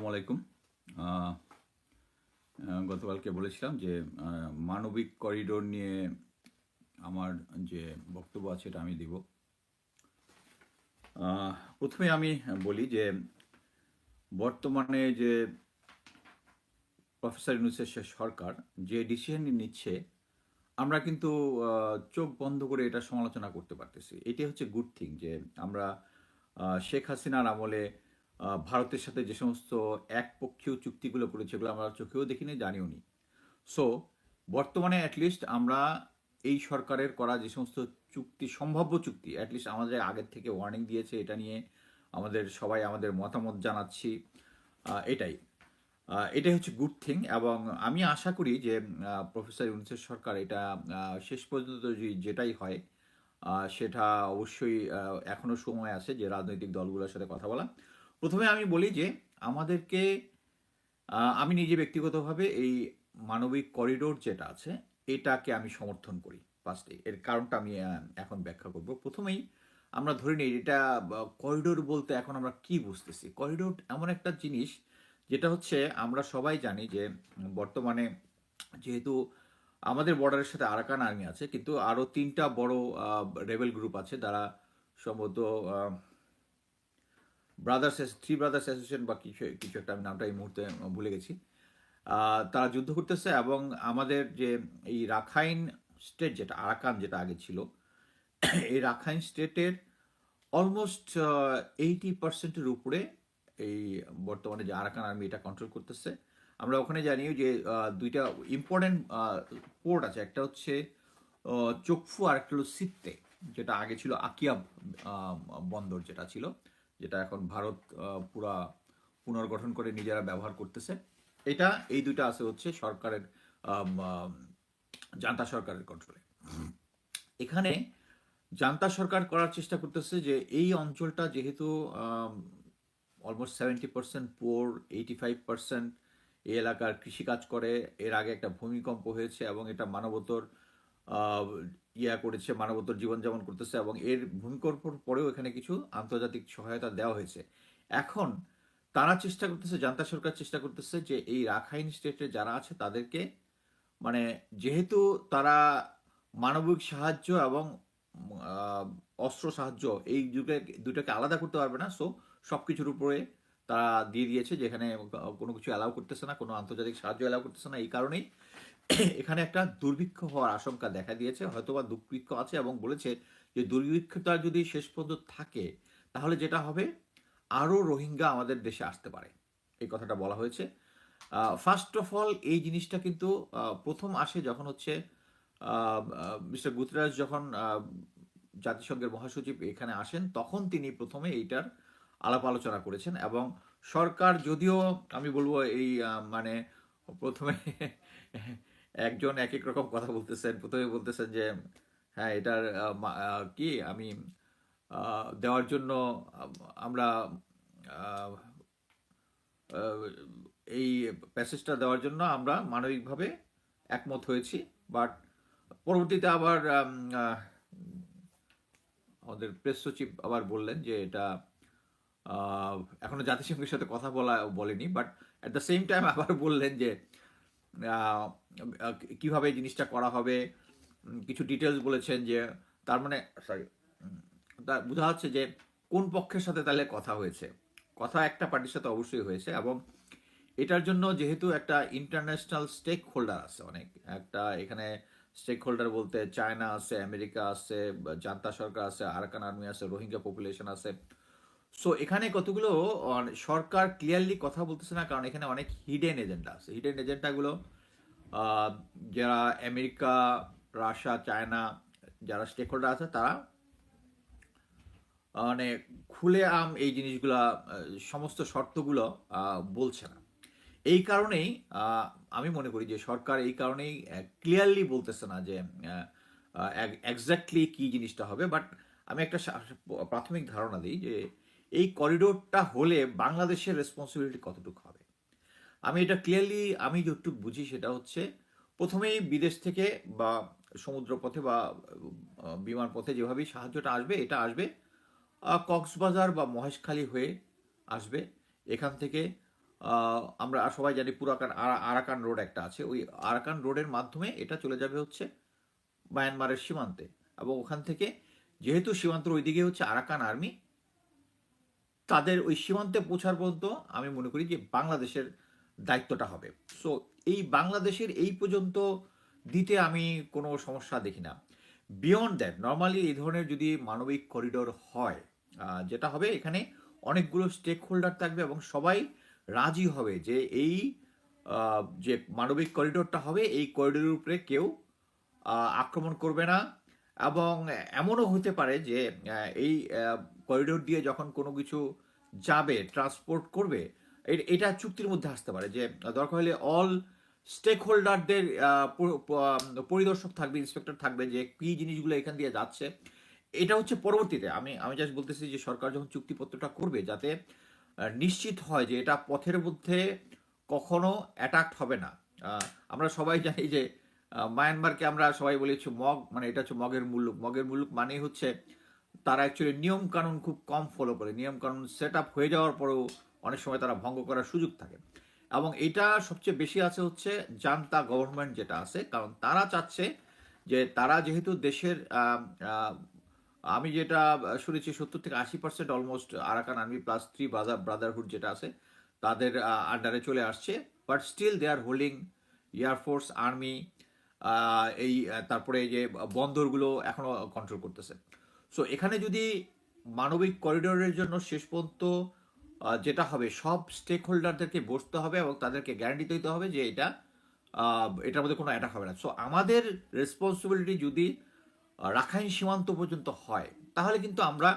আসসালামু আলাইকুম। গতকালকে বলেছিলাম যে মানবিক করিডোর নিয়ে আমার যে বক্তব্য আছে এটা আমি দিব। প্রথমে আমি বলি যে, বর্তমানে যে প্রফেসর ইউনুসের সরকার যে ডিসিশন নিচ্ছে, আমরা কিন্তু চোখ বন্ধ করে এটা সমালোচনা করতে পারতেছি। এটি হচ্ছে গুড থিং যে, আমরা শেখ হাসিনার আমলে ভারতের সাথে যে সমস্ত একপক্ষীয় চুক্তিগুলো করেছে এগুলো আমরা চোখেও দেখিনি জানিও নি। সো বর্তমানে অ্যাটলিস্ট আমরা এই সরকারের করা যে সমস্ত চুক্তি সম্ভাব্য চুক্তি অ্যাটলিস্ট আমাদের আগের থেকে ওয়ার্নিং দিয়েছে এটা নিয়ে আমাদের সবাই আমাদের মতামত জানাচ্ছি এটাই। এটাই হচ্ছে গুড থিং এবং আমি আশা করি যে প্রফেসর ইউনুসের সরকার এটা শেষ পর্যন্ত যেটাই হয় সেটা অবশ্যই আহ, এখনও সময় আছে যে রাজনৈতিক দলগুলোর সাথে কথা বলা। প্রথমে আমি বলি যে আমাদেরকে আমি নিজে ব্যক্তিগতভাবে এই মানবিক করিডোর যেটা আছে, এটাকে আমি সমর্থন করি ফার্স্টে এর কারণটা আমি এখন ব্যাখ্যা করব। প্রথমেই আমরা ধরে নিই এটা করিডোর বলতে এখন আমরা কি বুঝতেছি? করিডোর এমন একটা জিনিস যেটা হচ্ছে আমরা সবাই জানি যে বর্তমানে যেহেতু আমাদের বর্ডারের সাথে আরাকান আর্মি আছে, কিন্তু আরও তিনটা বড় রেবেল গ্রুপ আছে, যারা সম্ভবত ব্রাদার্স থ্রি ব্রাদার্স অ্যাসোসিয়েশন বা কিছু কিছু একটা আমি নামটা এই মুহূর্তে ভুলে গেছি। তারা যুদ্ধ করতেছে এবং আমাদের যে এই রাখাইন স্টেট যেটা আরাকান যেটা আগে ছিল এই রাখাইন স্টেটের অলমোস্ট এইটি পার্সেন্টের উপরে এই বর্তমানে যে আরাকান আর্মি এটা কন্ট্রোল করতেছে। আমরা ওখানে জানি যে দুইটা ইম্পর্টেন্ট পোর্ট আছে। একটা হচ্ছে চোকফু আর একটা হলো সিত্তে যেটা আগে ছিল আকিয়া আহ, বন্দর যেটা ছিল। যেটা এখন ভারত পুরা পুনর্গঠন করে নিজেরা ব্যবহার করতেছে। এটা, এই দুইটা আছে হচ্ছে সরকারের জান্তা সরকারের কন্ট্রোলে এখানে জান্তা সরকার করার চেষ্টা করতেছে যে এই অঞ্চলটা যেহেতু almost seventy percent or eighty five percent এই এলাকার কৃষিকাজ করে, এর আগে একটা ভূমিকম্প হয়েছে এবং এটা মানবতর ইয়া করেছে, মানবতর জীবনযাপন করতেছে এবং এর ভূমিকম্পর পরেও এখানে কিছু আন্তর্জাতিক সহায়তা দেওয়া হয়েছে। এখন তারা চেষ্টা করতেছে, জান্তা সরকার চেষ্টা করতেছে যে এই রাখাইন স্টেটে যারা আছে তাদেরকে মানে যেহেতু তারা মানবিক সাহায্য এবং অস্ত্র সাহায্য এই দুটো দুটাকে আলাদা করতে পারবে না, সো সব কিছুর উপরে তারা দিয়ে দিয়েছে, যেখানে কোনো কিছু অ্যালাউ করতেছে না, কোনো আন্তর্জাতিক সাহায্য অ্যালাউ করতেছে না, এই কারণেই এখানে একটা দুর্ভিক্ষ হওয়ার আশঙ্কা দেখা দিয়েছে, হয়তোবা দুর্ভিক্ষ আছে এবং বলেছে যে দুর্ভিক্ষটা যদি শেষ পর্যন্ত থাকে, তাহলে যেটা হবে? আরও রোহিঙ্গা আমাদের দেশে আসতে পারে। এই কথাটা বলা হয়েছে। ফার্স্ট অফ অল এই জিনিসটা কিন্তু প্রথম আসে যখন হচ্ছে মিস্টার গুতরাজ যখন জাতিসংঘের মহাসচিব এখানে আসেন, তখন তিনি প্রথমে এইটার আলাপ আলোচনা করেছেন এবং সরকার যদিও, আমি বলব এই মানে প্রথমে একজন এক এক রকম কথা বলতেছেন। প্রথমে বলতেছেন যে হ্যাঁ এটার কি? আমি দেওয়ার জন্য আমরা এই প্যাসেজটা দেওয়ার জন্য আমরা মানবিকভাবে একমত হয়েছি। বাট পরবর্তীতে আবার আমাদের প্রেস সচিব আবার বললেন যে, এটা এখনও জাতিসংঘের সাথে কথা বলা, বলেনি। But at the same time আবার বললেন যে কীভাবে জিনিসটা করা হবে? কিছু ডিটেলস বলেছেন যে তার মানে সরি তা বোঝা যাচ্ছে যে কোন পক্ষের সাথে তাহলে কথা হয়েছে? কথা একটা পার্টির সাথে অবশ্যই হয়েছে এবং এটার জন্য যেহেতু একটা ইন্টারন্যাশনাল স্টেক হোল্ডার আছে অনেক, একটা এখানে স্টেক হোল্ডার বলতে চায়না আছে আমেরিকা আছে জান্তা সরকার আছে আরাকান আর্মি আছে রোহিঙ্গা পপুলেশন আছে সো এখানে কতগুলো সরকার ক্লিয়ারলি কথা বলতেছে না, কারণ এখানে অনেক হিডেন এজেন্ডা আছে। হিডেন এজেন্ডাগুলো যারা আমেরিকা, রাশিয়া, চায়না, যারা স্টেক হোল্ডার আছে, তারা মানে খুলে আম এই জিনিসগুলা সমস্ত শর্তগুলো বলছে না। এই কারণেই আমি মনে করি যে সরকার এই কারণেই ক্লিয়ারলি বলতেছে না যে এক্স্যাক্টলি কি জিনিসটা হবে। বাট আমি একটা প্রাথমিক ধারণা দিই যে এই করিডোরটা হলে বাংলাদেশের রেসপন্সিবিলিটি কতটুকু হবে? আমি এটা ক্লিয়ারলি আমি যতটুকু বুঝি সেটা হচ্ছে, প্রথমেই বিদেশ থেকে বা সমুদ্র পথে বা বিমান পথে যেভাবেই সাহায্যটা আসবে, এটা আসবে কক্সবাজার বা মহেশখালী হয়ে আসবে। এখান থেকে আমরা সবাই জানি পুরাকান আরা- আরাকান রোড একটা আছে। ওই আরাকান রোডের মাধ্যমে এটা চলে যাবে হচ্ছে মায়ানমারের সীমান্তে। এবং ওখান থেকে যেহেতু সীমান্তের ওইদিকে হচ্ছে আরাকান আর্মি তাদের ওই সীমান্তে পৌঁছার পর্যন্ত আমি মনে করি যে বাংলাদেশের দায়িত্বটা হবে। সো এই বাংলাদেশের এই পর্যন্ত দিতে আমি কোনো সমস্যা দেখি না। বিয়ন্ড দ্যাট নর্মালি এই ধরনের যদি মানবিক করিডোর হয় যেটা হবে এখানে অনেকগুলো স্টেক হোল্ডার থাকবে এবং সবাই রাজি হবে যে এই যে মানবিক করিডোরটা হবে, এই করিডোরের উপরে কেউ আক্রমণ করবে না। এবং এমনও হতে পারে যে এই করিডোর দিয়ে যখন কোনো কিছু যাবে ট্রান্সপোর্ট করবে এটা চুক্তির মধ্যে আসতে পারে যে, দরকার হলে অল স্টেক হোল্ডারদের পরিদর্শক থাকবে ইন্সপেক্টর থাকবে যে, কি জিনিসগুলো এখান দিয়ে যাচ্ছে। এটা হচ্ছে পরবর্তীতে, আমি আমি জাস্ট বলতেছি যে, সরকার যখন চুক্তিপত্রটা করবে যাতে নিশ্চিত হয় যে, এটা পথের মধ্যে কখনো অ্যাটাক হবে না। আমরা সবাই জানি যে মায়ানমারকে আমরা সবাই বলেছি মগ মানে এটা হচ্ছে মগের মুল্লুক। মগের মুল্লুক মানে হচ্ছে তারা অ্যাকচুয়ালি নিয়ম কানুন খুব কম ফলো করে। নিয়ম কানুন সেট আপ হয়ে যাওয়ার পরেও অনেক সময় তারা ভঙ্গ করার সুযোগ থাকে। এবং এটা সবচেয়ে বেশি আছে হচ্ছে জান্তা গভর্নমেন্ট যেটা আছে, কারণ তারা চাচ্ছে যে তারা যেহেতু দেশের আমি যেটা শুনেছি সত্তর থেকে আশি percent almost Arakan army plus three brother brotherhood যেটা আছে, তাদের আন্ডারে চলে আসছে। But still they are holding air force army এই তারপরে এই যে বন্দরগুলো এখনও কন্ট্রোল করতেছে। সো এখানে যদি মানবিক করিডোরের জন্য শেষ পর্যন্ত যেটা হবে, সব স্টেক হোল্ডারদেরকে বসতে হবে এবং তাদেরকে গ্যারান্টি দিতে হবে যে এটা এটার মধ্যে কোনো অ্যাটাক হবে না। সো আমাদের রেসপন্সিবিলিটি যদি রাখাইন সীমান্ত পর্যন্ত হয়, তাহলে কিন্তু আমরা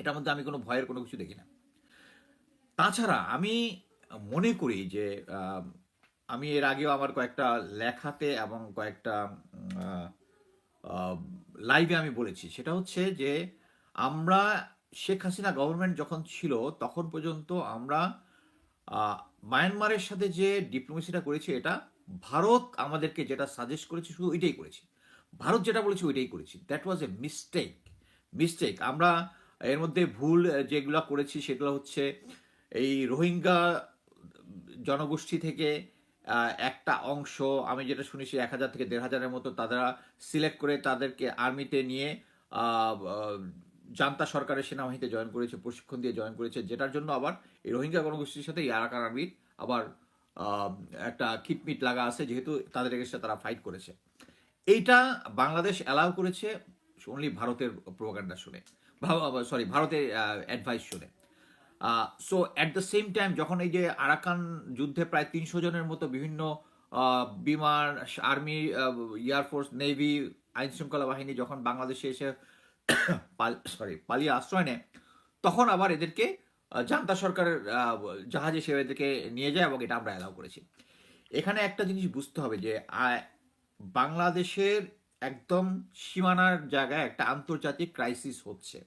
এটার মধ্যে আমি কোনো ভয়ের কোনো কিছু দেখি না। তাছাড়া আমি মনে করি যে আমি এর আগেও আমার কয়েকটা লেখাতে এবং কয়েকটা লাইভে আমি বলেছি, সেটা হচ্ছে যে আমরা শেখ হাসিনা গভর্নমেন্ট যখন ছিল, তখন পর্যন্ত আমরা মায়ানমারের সাথে যে ডিপ্লোমেসিটা করেছি, এটা ভারত আমাদেরকে যেটা সাজেস্ট করেছে, শুধু ওইটাই করেছি। ভারত যেটা বলেছে, ওইটাই করেছি। That was a mistake mistake আমরা এর মধ্যে ভুল যেগুলো করেছি, সেগুলো হচ্ছে এই রোহিঙ্গা জনগোষ্ঠী থেকে একটা অংশ, আমি যেটা শুনেছি এক হাজার থেকে দেড় হাজারের মতো তারা সিলেক্ট করে তাদেরকে আর্মিতে নিয়ে জান্তা সরকারের সেনাবাহিনীতে জয়েন করেছে, প্রশিক্ষণ দিয়ে জয়েন করেছে, যেটার জন্য আবার এই রোহিঙ্গা গণগোষ্ঠীর সাথে এই আরাকান আর্মির আবার একটা খিটমিট লাগা আছে, যেহেতু তাদের এগেস্টে তারা ফাইট করেছে। এইটা বাংলাদেশ অ্যালাউ করেছে অনলি ভারতের প্রোপাগান্ডা শুনে সরি ভারতের অ্যাডভাইস শুনে। So at the same time যখন এই যে আরাকান যুদ্ধে প্রায় তিনশো জনের মতো বিভিন্ন বিমান আর্মি এয়ারফোর্স নেভি আইন শৃঙ্খলা বাহিনী যখন বাংলাদেশে এসে সরি পালিয়ে আশ্রয় নেয়, তখন আবার এদেরকে জান্তা সরকারের জাহাজে সে এদেরকে নিয়ে যায় এবং এটা আমরা অ্যালাউ করেছি। এখানে একটা জিনিস বুঝতে হবে যে বাংলাদেশের একদম সীমানার জায়গায় একটা আন্তর্জাতিক ক্রাইসিস হচ্ছে।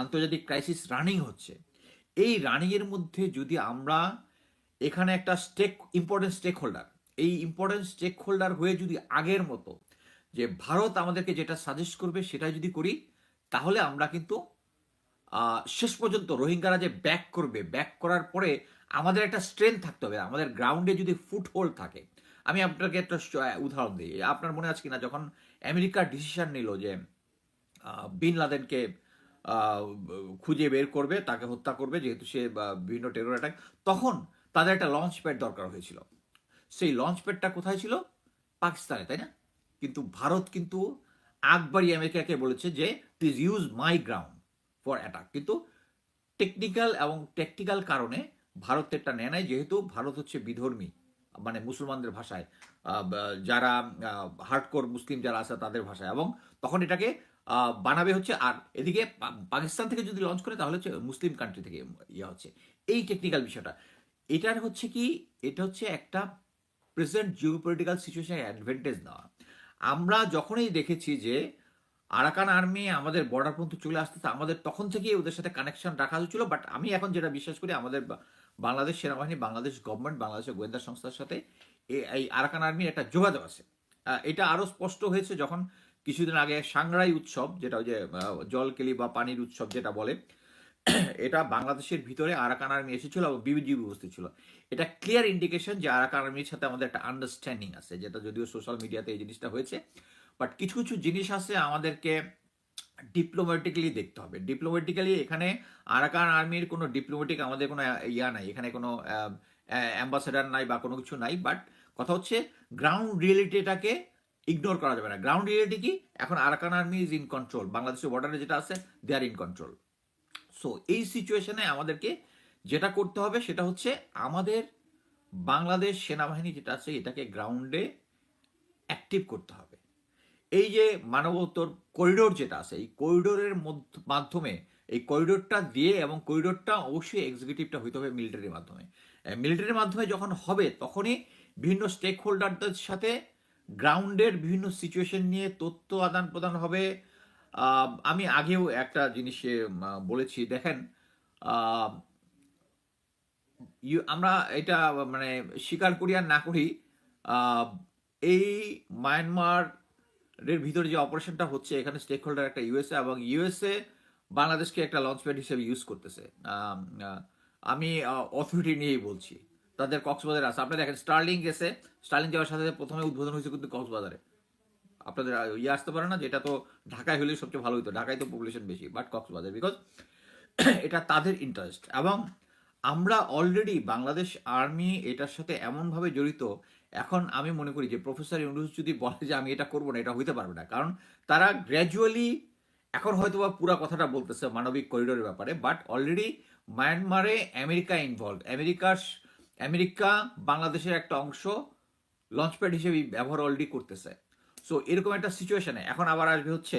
আন্তর্জাতিক ক্রাইসিস রানিং হচ্ছে। এই রানিংয়ের মধ্যে যদি আমরা এখানে একটা স্টেক ইম্পর্টেন্ট স্টেক হোল্ডার এই ইম্পর্টেন্ট স্টেক হোল্ডার হয়ে যদি আগের মতো যে ভারত আমাদেরকে যেটা সাজেস্ট করবে সেটাই যদি করি, তাহলে আমরা কিন্তু শেষ পর্যন্ত রোহিঙ্গারা যে ব্যাক করবে ব্যাক করার পরে আমাদের একটা স্ট্রেংথ থাকতে হবে। আমাদের গ্রাউন্ডে যদি ফুট হোল্ড থাকে। আমি আপনাকে একটা উদাহরণ দিই। আপনার মনে আছে কিনা? যখন আমেরিকা ডিসিশন নিল যে বিন লাদেনকে খুঁজে বের করবে, তাকে হত্যা করবে, যেহেতু সে বিভিন্ন টেরোর অ্যাটাক তখন তাদের একটা লঞ্চ প্যাড দরকার হয়েছিল। সেই লঞ্চ প্যাডটা কোথায় ছিল? পাকিস্তানে, তাই না? কিন্তু ভারত কিন্তু আকবরই আমেরিকাকে বলেছে যে please use my ground for attack কিন্তু টেকনিক্যাল এবং টেকনিক্যাল কারণে ভারতেরটা নেয় নাই, যেহেতু ভারত হচ্ছে বিধর্মী। মানে মুসলমানদের ভাষায় যারা হার্ডকোর মুসলিম যারা আছে তাদের ভাষায়। এবং তখন এটাকে বানাবে হচ্ছে, আর এদিকে পাকিস্তান থেকে যদি লঞ্চ করে তাহলে হচ্ছে মুসলিম কান্ট্রি থেকে ইয়ে হচ্ছে। এই টেকনিক্যাল বিষয়টা। এটার হচ্ছে কি, এটা হচ্ছে একটা প্রেজেন্ট জিও পলিটিক্যাল সিচুয়েশনের অ্যাডভান্টেজ নেওয়া আমরা যখনই দেখেছি যে আরাকান আর্মি আমাদের বর্ডার পর্যন্ত চলে আসতেছে, আমাদের তখন থেকেই ওদের সাথে কানেকশন রাখা হয়েছিল বাট আমি এখন যেটা বিশ্বাস করি, আমাদের বাংলাদেশ সেনাবাহিনী, বাংলাদেশ গভর্নমেন্ট বাংলাদেশের গোয়েন্দা সংস্থার সাথে এই আরাকান আর্মির একটা যোগাযোগ আছে। এটা আরও স্পষ্ট হয়েছে যখন কিছুদিন আগে সাংরাই উৎসব, যেটা ওই যে জলকেলি বা পানির উৎসব যেটা বলে, এটা বাংলাদেশের ভিতরে আরাকান আর্মি এসেছিল এবং বিবিজিবি উপস্থিত ছিল। এটা ক্লিয়ার ইন্ডিকেশন যে আরাকান আর্মির সাথে আমাদের একটা আন্ডারস্ট্যান্ডিং আছে, যেটা যদিও সোশ্যাল মিডিয়াতে এই জিনিসটা হয়েছে। বাট কিছু কিছু জিনিস আছে আমাদেরকে ডিপ্লোম্যাটিক্যালি দেখতে হবে। ডিপ্লোম্যাটিক্যালি এখানে আরাকান আর্মির কোনো ডিপ্লোম্যাটিক আমাদের কোনো ইয়া নাই। এখানে কোনো অ্যাম্বাসেডার নাই বা কোনো কিছু নাই। বাট কথা হচ্ছে গ্রাউন্ড রিয়েলিটিটাকে ইগনোর করা যাবে না। গ্রাউন্ড রিয়েলিটি কি? এখন Arakan army is in control বাংলাদেশের বর্ডারে যেটা আছে they are in control so এই সিচুয়েশনে আমাদেরকে যেটা করতে হবে সেটা হচ্ছে আমাদের বাংলাদেশ সেনাবাহিনী যেটা আছে, এটাকে গ্রাউন্ডে অ্যাক্টিভ করতে হবে। এই যে মানবতর করিডোর যেটা আছে, এই করিডোরের মধ্য- মাধ্যমে, এই করিডোরটা দিয়ে এবং করিডোরটা অবশ্যই এক্সিকিউটিভটা হইতে হবে মিলিটারির মাধ্যমে। মিলিটারির মাধ্যমে যখন হবে, তখনই বিভিন্ন স্টেক হোল্ডারদের সাথে গ্রাউন্ডের বিভিন্ন সিচুয়েশন নিয়ে তথ্য আদান প্রদান হবে আমি আগেও একটা জিনিস বলেছি, দেখেন আমরা এটা মানে স্বীকার করি আর না করি এই মায়ানমার এর ভিতরে যে অপারেশনটা হচ্ছে, এখানে স্টেক হোল্ডার একটা ইউএসএ এবং ইউএসএ বাংলাদেশকে একটা লঞ্চ প্যাড হিসেবে ইউজ করতেছে। আমি অথরিটি নিয়েই বলছি। তাদের কক্সবাজারে আছে। আপনি দেখেন স্টার্লিং গেছে। স্টার্লিং যাওয়ার সাথে প্রথমে উদ্বোধন হয়েছে কিন্তু কক্সবাজারে। আপনাদের ইয়ে আসতে পারে না যেটা তো ঢাকায় হলে সবচেয়ে ভালো হতো ঢাকায় তো পপুলেশন বেশি বাট কক্সবাজার বিকজ এটা তাদের ইন্টারেস্ট এবং আমরা অলরেডি বাংলাদেশ আর্মি এটার সাথে এমনভাবে জড়িত এখন আমি মনে করি যে প্রফেসর ইউনুস যদি বলে যে আমি এটা করব না, এটা হইতে পারবে না। কারণ তারা গ্র্যাজুয়ালি এখন হয়তো বা পুরা কথাটা বলতেছে মানবিক করিডোরের ব্যাপারে বাট অলরেডি মায়ানমারে আমেরিকা ইনভলভ আমেরিকার আমেরিকা বাংলাদেশের একটা অংশ লঞ্চপ্যাড হিসেবে ব্যবহার অলরেডি করতেছে। সো এরকম একটা সিচুয়েশনে এখন আবার আসবে হচ্ছে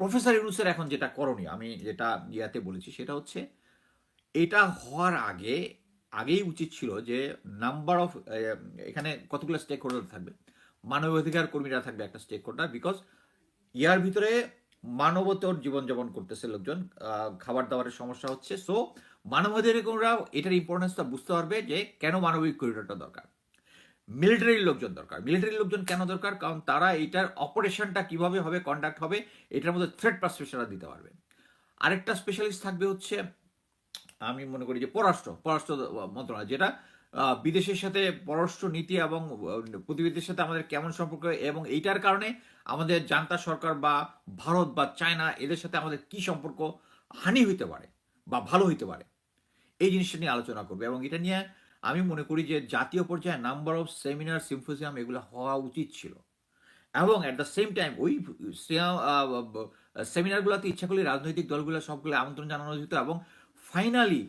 প্রফেসর ইউনুসের এখন যেটা করণীয়, আমি যেটা ইয়াতে বলেছি, সেটা হচ্ছে এটা হওয়ার আগে আগেই উচিত ছিল যে নাম্বার অফ এখানে কতগুলো স্টেক হোল্ডার থাকবে? মানবাধিকার কর্মীরা থাকবে একটা স্টেক হোল্ডার বিকজ ইয়ার ভিতরে মানবতর জীবনযাপন করতেছে লোকজন খাবার দাবারের সমস্যা হচ্ছে। সো মানবাধিকাররা এটার ইম্পর্টেন্সটা বুঝতে পারবে যে কেন মানবিক করিডোরটা দরকার। মিলিটারির লোকজন দরকার। মিলিটারির লোকজন কেন দরকার? কারণ তারা এটার অপারেশনটা কীভাবে হবে কন্ডাক্ট হবে, এটার মধ্যে থ্রেড পারসেপশনটা দিতে পারবে। আরেকটা স্পেশালিস্ট থাকবে হচ্ছে আমি মনে করি যে পররাষ্ট্র পররাষ্ট্র মন্ত্রণালয় যেটা বিদেশের সাথে পররাষ্ট্র নীতি এবং আহ, প্রতিবেশীদের সাথে আমাদের কেমন সম্পর্ক এবং এইটার কারণে আমাদের জান্তা সরকার বা ভারত বা চায়না এদের সাথে আমাদের কি সম্পর্ক হানি হইতে পারে বা ভালো হইতে পারে? এই জিনিসটা নিয়ে আলোচনা করবে এবং এটা নিয়ে আমি মনে করি যে জাতীয় পর্যায়ে নাম্বার অফ সেমিনার সিম্পোজিয়াম এগুলো হওয়া উচিত ছিল। এবং অ্যাট দ্য সেম টাইম ওই সেমিনারগুলোতে ইচ্ছা করলে রাজনৈতিক দলগুলো সবগুলো আমন্ত্রণ জানানো যেত এবং ফাইনালি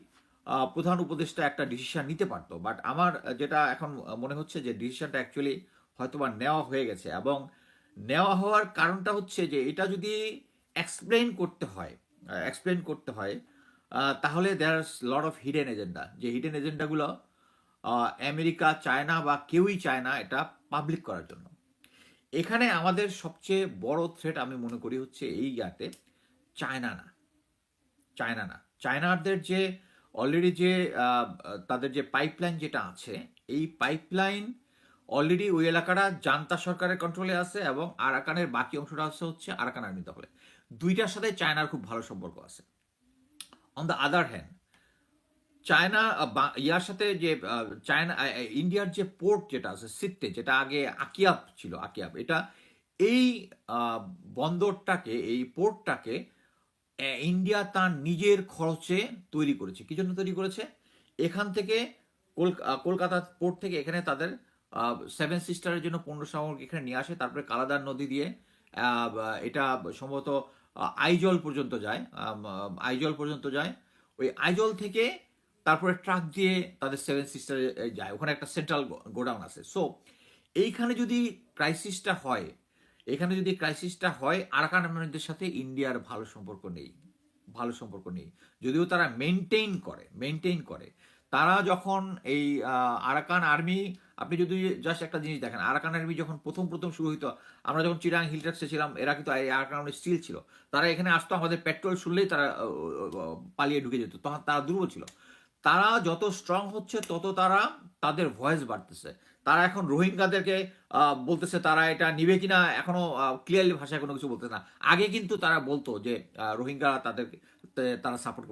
প্রধান উপদেষ্টা একটা ডিসিশন নিতে পারতো। বাট আমার যেটা এখন মনে হচ্ছে যে ডিসিশনটা অ্যাকচুয়ালি হয়তোবা নেওয়া হয়ে গেছে। এবং নেওয়া হওয়ার কারণটা হচ্ছে যে, এটা যদি এক্সপ্লেন করতে হয় এক্সপ্লেন করতে হয় তাহলে there lot of hidden agenda যে হিডেন এজেন্ডাগুলো আমেরিকা, চায়না বা কেউই চায় না এটা পাবলিক করার জন্য। এখানে আমাদের সবচেয়ে বড় থ্রেট আমি মনে করি হচ্ছে এই ইয়াতে চায়না না। চায়না না। চায়নাদের যে অলরেডি যে তাদের যে পাইপলাইন যেটা আছে, এই পাইপলাইন অলরেডি ওই এলাকাটা জান্তা সরকারের কন্ট্রোলে আছে এবং আরাকানের বাকি অংশটা আছে হচ্ছে আরাকান আর্মি দখলে। দুইটার সাথে চায়নার খুব ভালো সম্পর্ক আছে। On the other hand China ইয়ার সাথে যে চায়না ইন্ডিয়ার যে পোর্ট যেটা আছে সিত্তে যেটা আগে আকিয়াব ছিল, আকিয়াব, এটা এই বন্দরটাকে, এই পোর্টটাকে ইন্ডিয়া তার নিজের খরচে তৈরি করেছে। কি জন্য তৈরি করেছে? এখান থেকে কলকাতা পোর্ট থেকে এখানে তাদের সেভেন সিস্টারের জন্য পণ্য সামগ্রী এখানে নিয়ে আসে। তারপরে কালাদার নদী দিয়ে এটা সম্ভবত আইজল পর্যন্ত যায় আইজল পর্যন্ত যায়। ওই আইজল থেকে তারপরে ট্রাক দিয়ে তাদের সেভেন সিস্টারে যায়। ওখানে একটা সেন্ট্রাল গোডাউন আছে। সো, এইখানে যদি ক্রাইসিসটা হয় এখানে যদি ক্রাইসিসটা হয়, আরাকান আর্মিদের সাথে ইন্ডিয়ার ভালো সম্পর্ক নেই। ভালো সম্পর্ক নেই। যদিও তারা মেনটেইন করে মেনটেইন করে। তারা যখন এই আরাকান আর্মি আপনি যদি জাস্ট একটা জিনিস দেখেন, আরাকান আর্মি যখন প্রথম প্রথম শুরু হইতো, আমরা যখন চিরাং হিলট্যাক্সে ছিলাম, এরা কিন্তু আরাকান আর্মি স্টিল ছিল। তারা এখানে আসতো, আমাদের পেট্রোল শুনলেই তারা পালিয়ে ঢুকে যেত। তখন তারা দুর্বল ছিল। তারা যত স্ট্রং হচ্ছে, তত তারা তাদের ভয়েস বাড়তেছে। তারা এখন রোহিঙ্গাদেরকে বলতেছে তারা এটা নিবে কিনা, এখনও ক্লিয়ারলি ভাষায় কোনো কিছু বলতেছে না। আগে কিন্তু তারা বলতো যে রোহিঙ্গা তাদেরকে তারা সাপোর্ট